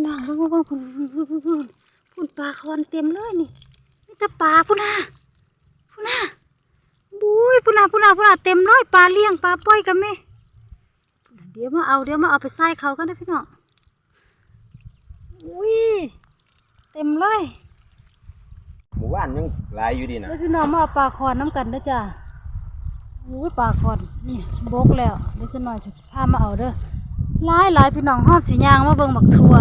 พี่น้องเบิ่งเบิ่งพุ่นพุ่นพุ่นพุ่นพุ่นปลาคอนเต็มเลยนี่นี่แต่ปลาพุ่นน่ะพุ่นน่ะบุ้ยพุ่นน่ะพุ่นน่ะพุ่นน่ะเต็มเลยปลาเลี้ยงปลาป่อยกันไหมเดี๋ยวมาเอาเดี๋ยวมาเอาไปใส่เขากันนะพี่น้องอุ้ยเต็มเลยหมู่บ้านยังหลายอยู่ดีนะแล้วพี่น้องมาเอาปลาคอนน้ำกันนะจ้ะอุ้ยปลาคอนนี่บกแล้วเดี๋ยวสักหน่อยจะพามาเอาเด้อหลายหลายพี่น้องหอบสียางมาเบิ่งบักทัว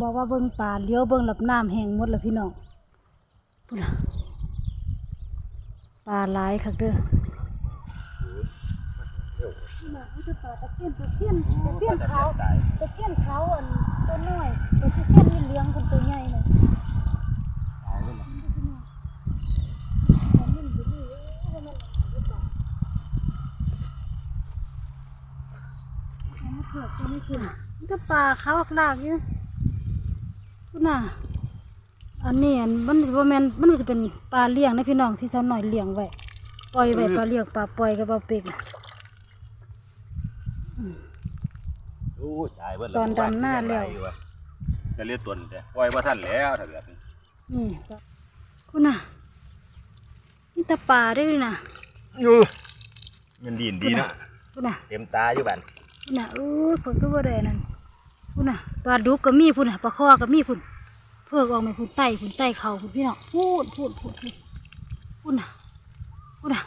บอกว่าเบิ่งปลาเลี้ยวเบิ่งหลับน้ำแห้งหมดแล้วพี่น้องพุ่นน่ะปลาหลายคักเด้อน่คือปลาตะเพียนตะเพียนตะเพียนขาตะเพียนขาอันตัวน้อยตะเพียนนี่เลี้ยงคนตัวใหญ่เลยมันเผือกมันขึ้นมันก็ปลาเขาวลากอยู่ น่ะอันนี้อันมันว่าแมนมันจะเป็นปลาเลี้ยงนะพี่น้องที่สาวหน่อยเลี้ยงไว้ปล่อยไว้ปลาเลี้ยงปลาปล่อยกับปลาเป็กน่ะโอ้ยตายเบิดตอนดำหน้าแล้วจะเรียกตนแต่ปล่อยว่าท่านแล้วถ้าเกิดนี่ก็คุณน่ะนี่ตาปลาได้เลยนะอยู่มันดีนดีนะคุณน่ะเต็มตาอยู่บ้านคุณน่ะเออผลก็บ่ได้นั่น คุณน่ะปลาดุกก็มีพุ่นน่ะปลาคอก็มีพุ่นเพิกออกมาพุ่นไตพุ่นไตเข่าพุ่นพี่น้องพูดพูดพูดพูดพุ่นน่ะพุ่นน่ะ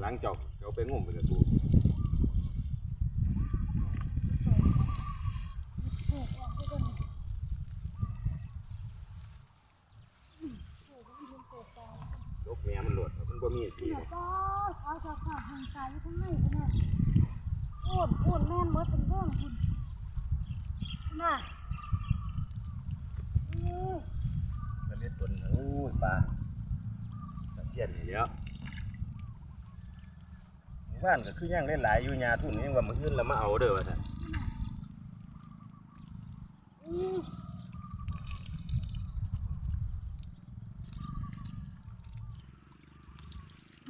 หลังจอกเจ้าไปงมไปกับกูยกแม่มันหลดมันบ่มีสี เนี่ยป้าเขาจะขาดหางตายอยู่ข้างในพุ่นน่ะโอดโอดแม่นเบิดเป็นเรื่องพุ่น พุ่นน่ะเออจะเรียกตนโอ้ยปลาตะเพียนนี่เดียวหมู่บ้านก็คือยังได้หลายอยู่ยาทุ่นยังว่ามื้ออื่นแล้วมาเอาเด้อว่าซั่นอื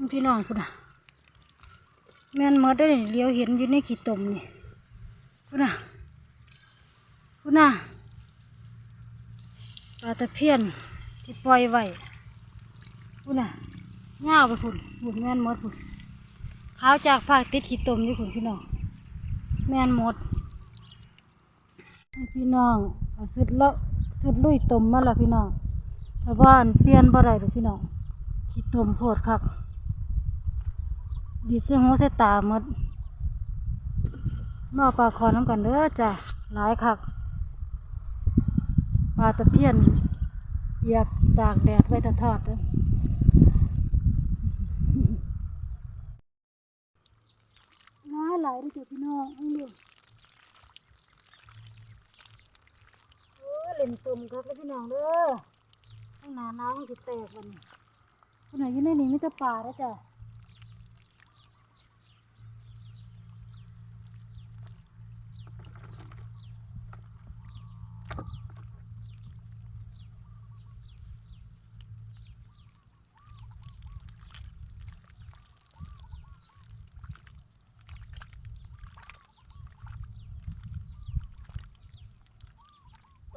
อพี่น้องพุ่นน่ะแม่นหมดได้อนี่เลี้ยวเห็นอยู่ในขี้ตมนี่พุ่นน่ะ พุ่นน่ะปลาตะเพียนที่ปล่อยไว้พุ่นน่ะย่าไปพุ่นพุ่นแม่นหมดพุ่นขาวจากภาคติดขี้ตมอยู่พุ่นพี่น้องแม่นหมดพี่น้องสุดละสุดลุยตมมาละพี่น้องแต่ว่านเปลี่ยนบ่ได้หรอกพี่น้องขี้ตมโพดคักดีเสียงหัวเสยตาหมดมาเอาปลาคอน้ำกันเด้อจ้ะหลายคักาตะเพียนเหยียบตากแดดไว้ถ้าทอดน้าหลายที่สุดพี่น้องเอาดูโอ้ยเล่นตุ่มครับพี่น้องเด้อข้างหน้าน้ำมันจะแตกกันคนไหนอยู่ในนี้มีแต่ปลาแล้วจ้ะ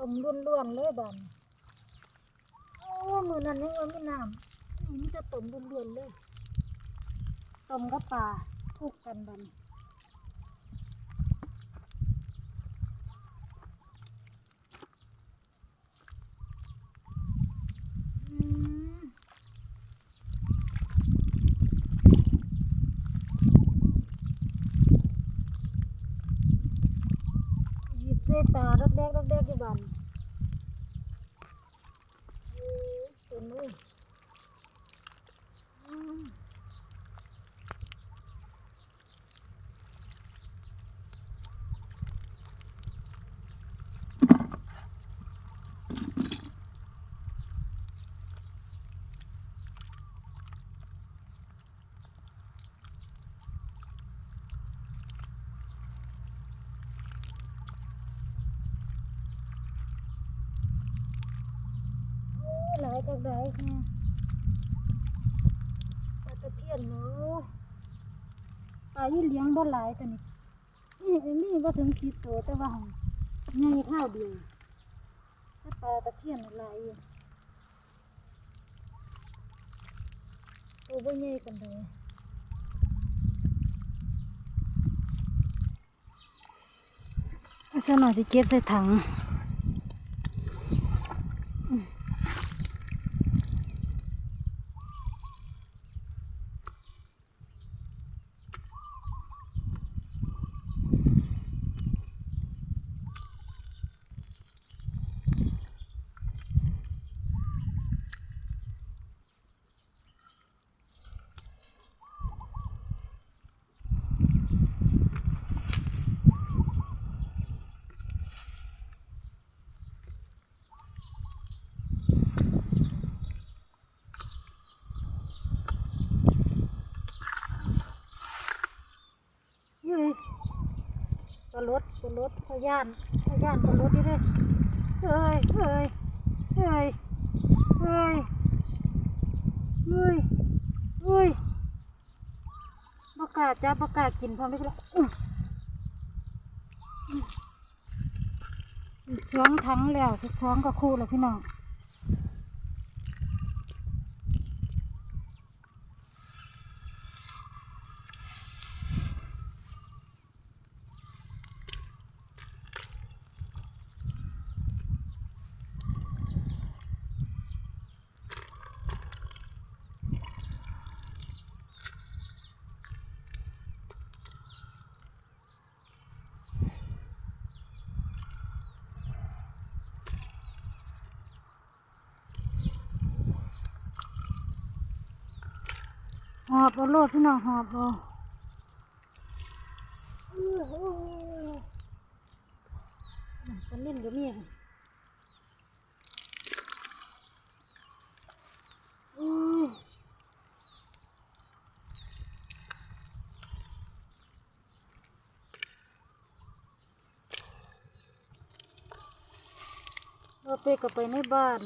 มล้วนๆเลยบันโอ้มือนั้นยังว่าไม่น้ำมันจะต้มล้วนๆเลยต้มกับปลาคลุกกันบันอืมหยิบเส้ตาดักแดกดักแดกอยู่บันเอ้ย เายจากไหนเนี่ยปลาตะเพียนหนูปลายี่เลี้ยงบ่หลายแต่นี่นี่ไอ้นี่บ่ถึงสิบตัวแต่ว่าหั่นใหญ่ข้าวเดียวถ้าปลาตะเพียนหลายอยู่ตัวบ่ใหญ่กันเลยสักหน่อยสิเก็บใส่ถัง รถปลารถพยานพยานปลารถนี่เด้เฮ้ยเฮ้ยเฮ้ยเฮ้ยเฮ้ยเฮ้ยประกาศจ้าประกาศกินพร้อมได้แล้วอื้อสองทั้งแล้วสิสองก็คู่แล้วพี่น้อง หอบเอาโลดพี่น้องหอบเอาอื้ออื้อปลานิ่มก็มีอือเราเตะกับไปในบ้าน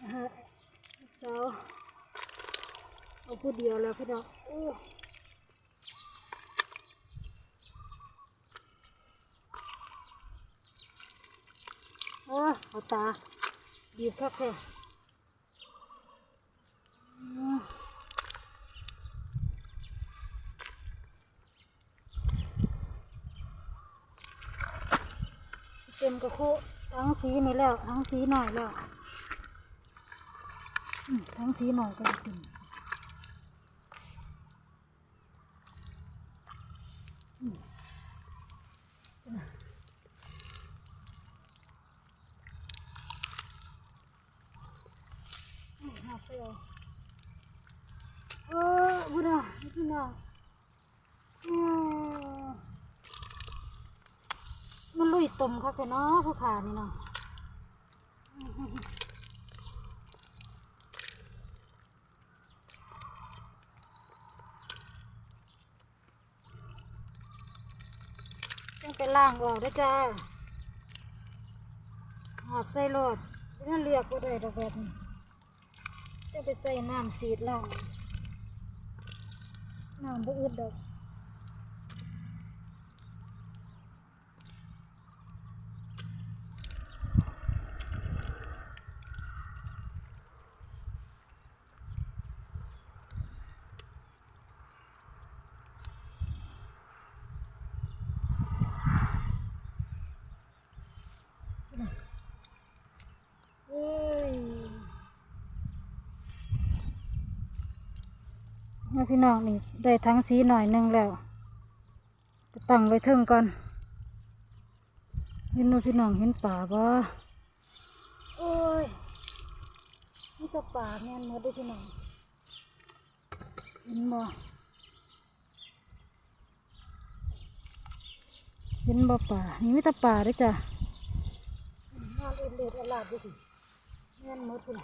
อ่าฮะสา เอาผู้เดียวแล้วพี่น้องโอ้โอ้เอาตา ดีบคักเลยอืมเต็มกระคุทั้งสีนี่แล้ว ทั้งสีหน่อยแล้ว ทั้งสีหน่อยก็เต็ม หาเปรี้ยวเออ บุญอะบุญอะอืมมันลุยต้มค่ะแต่เนาะผู้ขานี่เนาะต้องไปล่างออกด้วยจ้าหอบใส่รถนั่นเรียกก็ได้ดอกแบบนี้จะไปใส่น้ำสีดล่าง น้ำบ่อึดดอกเอ้ย นี่ พี่น้องนี่ได้ทั้งสีหน่อยหนึงแล้วก็ตั้งไว้เทิงก่อนยินดูพี่น้องเห็นป่าบ่โอ้ยนี่ก็ป่าแม่นหมดเด้วยพี่น้องเห็นบ่เห็นบ่ป่านี่มีแต่ป่าเด้วยจ้ะนอนเอ็ดเล็ดอลาดด้วยสิแม่นหมดพุ่น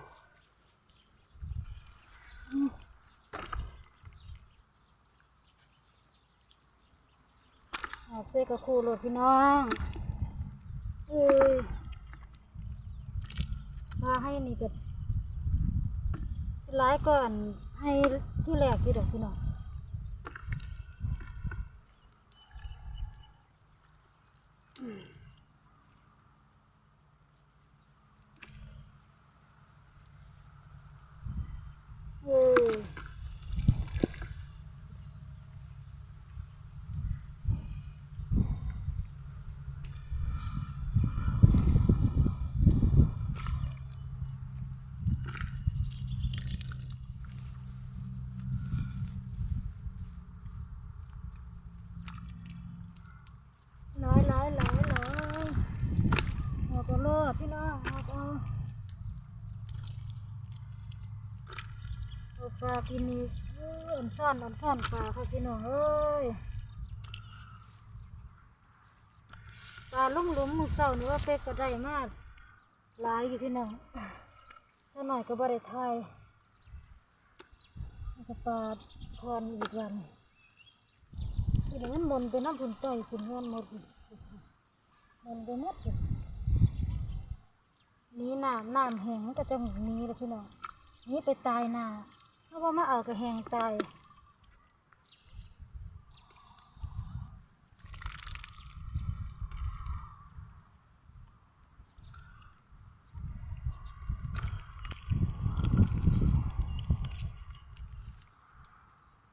ออาเซกับครูโหลดพี่น้องเอ้ยปลาให้นี่ก็สิหลายก่อนให้ที่แรกที่เดอกพี่น้องอืมอ หลายหลายหลายหลายหอกเอาโลดพี่น้องหอกเอาเอาปลากินนี่อ้ยอันซ่อนอันซ่อนปลาค่ะพี่น้องเอ้ยปลาลุ่มลุ่มมือเศร้านี่ว่าเป็กก็ได้มากหลายอยู่พี่น้องถ้าหน่อยก็บ่ได้ทยก็ปลาทอนอีกวันที่เหลือมันหมนไปน้ำผุนไตผุนเงินหมดหมนไปหมดนี้น้ำน้ำแห้งก็จะหนีแล้วพี่น้องนี้ไปตายนา เพราะว่ามาเอากระแหงตาย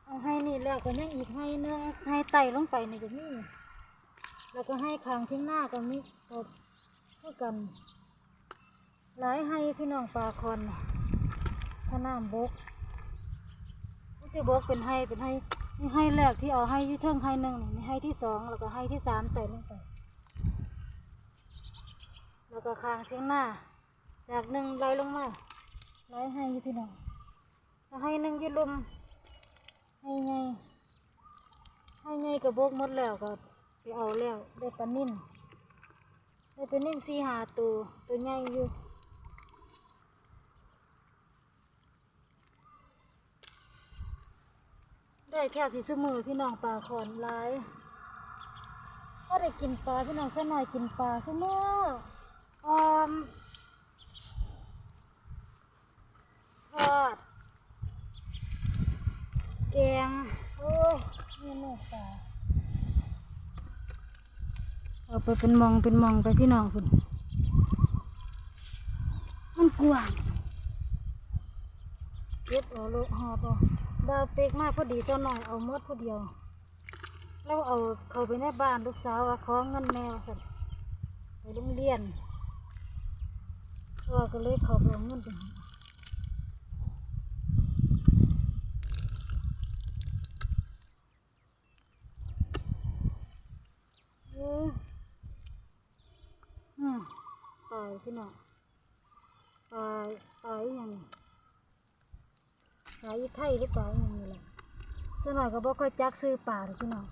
เอาให้นี่แล้วก็ยังอีกให้เนึงให้ไตลงไปนี่ก็มีแล้วก็ให้คางทิ้งหน้าก็มีก็เท่ากัน หลายให้พี่น้องปลาคอนน่ะถ้าน้ำบก จะบกเป็นให้เป็นให้นี่ให้แรกที่เอาให้ที่เทิงให้หนึ่งนี่ให้ที่สองแล้วก็ให้ที่สามไต่ลงไปแล้วก็คางเทียงหน้า จากหนึ่งไล่ลงมาไล่ให้ยู่พี่น้องแล้วให้หนึ่งยืดลุมให้ไงให้ไงกับบกหมดแล้วก็ไปเอาแล้วได้ปลานิ่นได้ปลานิ่นสี่หาตัวตัวใหญ่อยู่ ได้แค่ที่สมือพี่น้องปลาคอนหลายก็ได้กินปลาพี่น้องสักหน่อยกินปลาสมือออมทอดแกงโอ้ยนี่แม่ปลาเอาไปเป็นมองเป็นมองไปพี่น้องคุณมันกว้างเก็บเอาโลหอบเอา ดาวเป๊กมากพอดีตัวหน่อยเอามดพอเดียว แล้วเอาเขาไปในบ้านลูกสาวว่าขอเงินแมวสัตไปโรงเรียนตัวก็เลยเขาไปเอาเงินไปตายพี่น้องตายตายอหย่าง ขายไทยหรือเปล่าอย่างนี้แหละสนอยก็บ่ค่อยจักซื้อป่าเลยพี่น้อง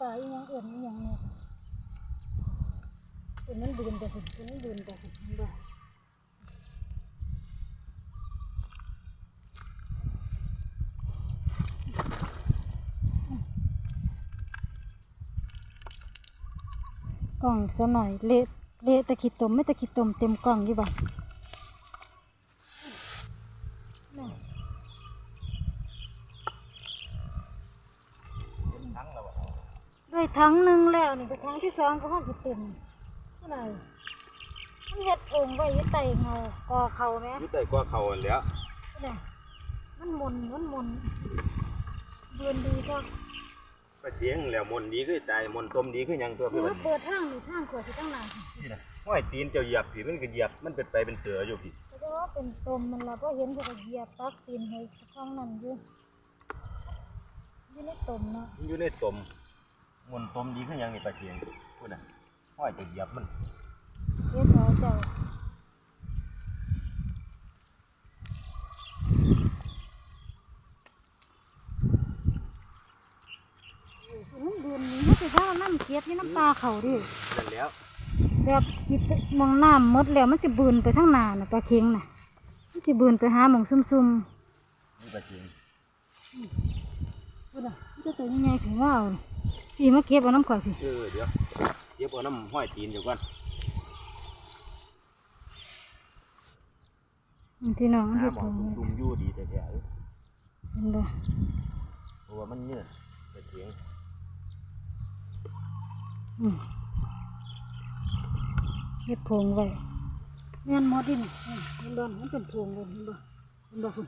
ป่าอีหยังเอื่นอีหยังเนี่ยเป็นนั้นบืนไปสิเป็นนั้นบืนไปสิเห็นบ่กล่องซะหน่อยเละเละตะขิดตมไม่ตะขิดตมเต็มกล่องอยู่บ่ ทั้งแล้วบ่ ได้ ทั้งหนึ่งแล้วนี่ไปทั้งที่สองก็ห้องสิเต็มเท่าไหร่มันเฮ็ดโองไว้อยี่ไตเงากอเขาไหมยู่ใต้กว่าเขาอันแล้วเนี่ยมันหมนมันหมนเบือนดีก็ไปเสียงแล้วมนต์ดีคือใจมนต์ต้มดีคือหยังตัวหพี่อมันเปิดทางนี่ทางขวดสิตั้งนานนี่นะห้อยตีนเจ้าเหยียบพี่มันก็เหยียบมันเป็นไปเป็นเสืออยู่พี่ก็จะว่าเป็นตมมันเราะเห็นเขาก็เหยียบปักตีนให้ข้างนั้นอยู่อยู่ในตมเนาะ อยู่ในต้ม มนต์ต้มดีคือหยังนี่ไปเสียงพูดน่ะห้อยเจ้าเหยียบมันเฮ็ดเอาเจ้ามันเดือนนี้มันจะว่าน้ำเกลียดนี่น้ำปลาเขาดินั่นแล้วแบบคิดมองน้ำหมดแล้วมันจะบืนไปทั้งหนาน่ะปลาเค็งน่ะมันจะบืนไปหาหมองซุ่มนี่ไปเสียงๆพูดอะมันจะตัวยังไงถึงว่าเอานี่ พี่มาเก็บเอาน้ำข่อยพี่เออเดี๋ยวเดี๋ยวเอาน้ำห้อยตีนเดี๋ยวก่อนที่น้องหาเฮ็ดหมผองมตุ่มๆอยู่ดีแต่แท้เห็นบ่เพราะว่ามันเนื้อไปเถียงอืมเฮ็ดผงไว้แม่นหมดดินี่อืมเห็นบ่มันเป็นผงเลยเห็นบ่เห็นบ่คุณ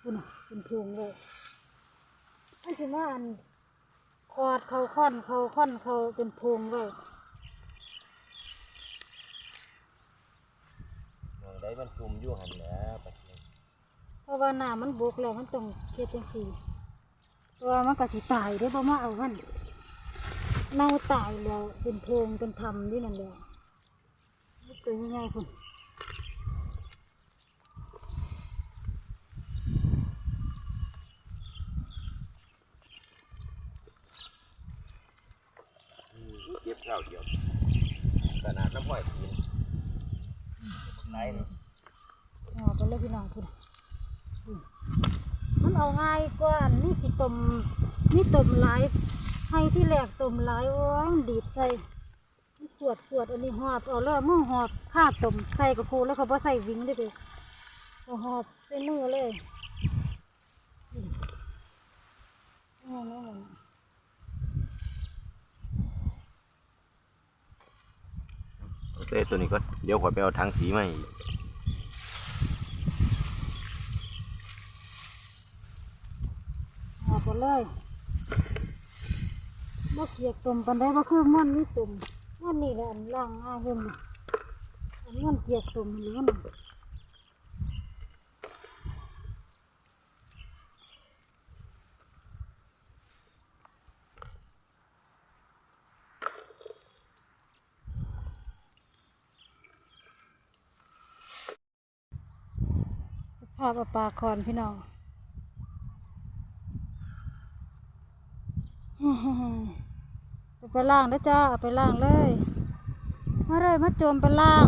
คุณน่ะเป็นผงไว้มันสิมาอัน คอดเขาค่อนเขาค่อนเขาเป็นผงไว้มองได้มันตุ่มอยู่หันแหล้วไปเถียงเพราะว่าน้ำมันบกแล้วมันต้องเฮ็ดจังซี่เพราะว่ามันก็สิตายเด้อบ่มาเอามันเน่าตายแล้วเป็นโพรงเป็นทำนี่นั่นแหละนี่ตัวง่ายๆคุณ อืมเก็บข้าวเดียวขนาดน้ำ ห้อยตีนไหนนี่เอาไปเลยพี่น้องคุณอืมมันเอาง่ายกว่านี่สิตมนี่ตมหลายให้ที่แรกตมหลายโอ้ยดีดใส่ขวดขวดอันนี้หอบเอาแล้วมือหอบข้าตมใส่กระโพแล้วเขาบ่ใส่วิงได้เลยหอบใส่มือเลยอืมเอา เอเอาเอาเต้ตัวนี้ก็เดี๋ยวขอไปเอาทางสีมาอีกเอาไปเลยบ่เกียกตุ่มปันได้บ่คือม่อนนี่ตุ่มม่อนนี่แหละอันล่างอาหุ่นอันม่อนเกียกตุ่มหรือมัน ภาพปลาคอนพี่น้องไปล่างนะจ้าเอาไปล่างเลย มาเลยมาจมไปล่าง